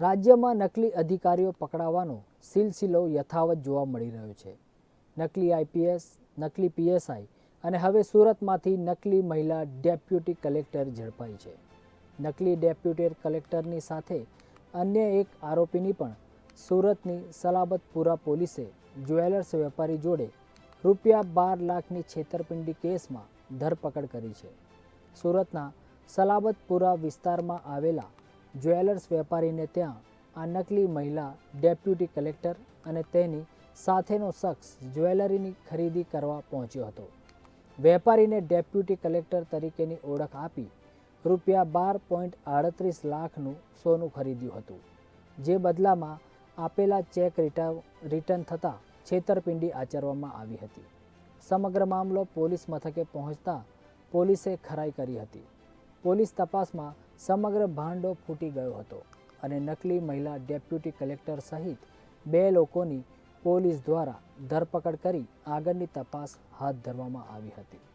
રાજ્યમાં નકલી અધિકારીઓ પકડાવાનો સિલસિલો યથાવત જોવા મળી રહ્યો છે. નકલી આઈપીએસ, નકલી પીએસઆઈ અને હવે સુરતમાંથી નકલી મહિલા ડેપ્યુટી કલેક્ટર ઝડપાઈ છે. નકલી ડેપ્યુટી કલેક્ટરની સાથે અન્ય એક આરોપીની પણ સુરતની સલાબતપુરા પોલીસે જ્વેલર્સ વેપારી જોડે રૂપિયા બાર લાખની છેતરપિંડી કેસમાં ધરપકડ કરી છે. સુરતના સલાબતપુરા વિસ્તારમાં આવેલા જ્વેલર્સ વેપારીને ત્યાં આ નકલી મહિલા ડેપ્યુટી કલેક્ટર અને તેની સાથેનો શખ્સ જ્વેલરીની ખરીદી કરવા પહોંચ્યો હતો. વેપારીને ડેપ્યુટી કલેક્ટર તરીકેની ઓળખ આપી રૂપિયા બાર પોઈન્ટ આડત્રીસ લાખનું સોનું ખરીદ્યું હતું, જે બદલામાં આપેલા ચેક રિટર્ન રિટર્ન થતાં છેતરપિંડી આચરવામાં આવી હતી. સમગ્ર મામલો પોલીસ મથકે પહોંચતા પોલીસે ખરાઈ કરી હતી. પોલીસ તપાસમાં સમગ્ર ભાંડો ફૂટી ગયો હતો અને નકલી મહિલા ડેપ્યુટી કલેક્ટર સહિત બે લોકોની પોલીસ દ્વારા ધરપકડ કરી આગળની તપાસ હાથ ધરવામાં આવી હતી.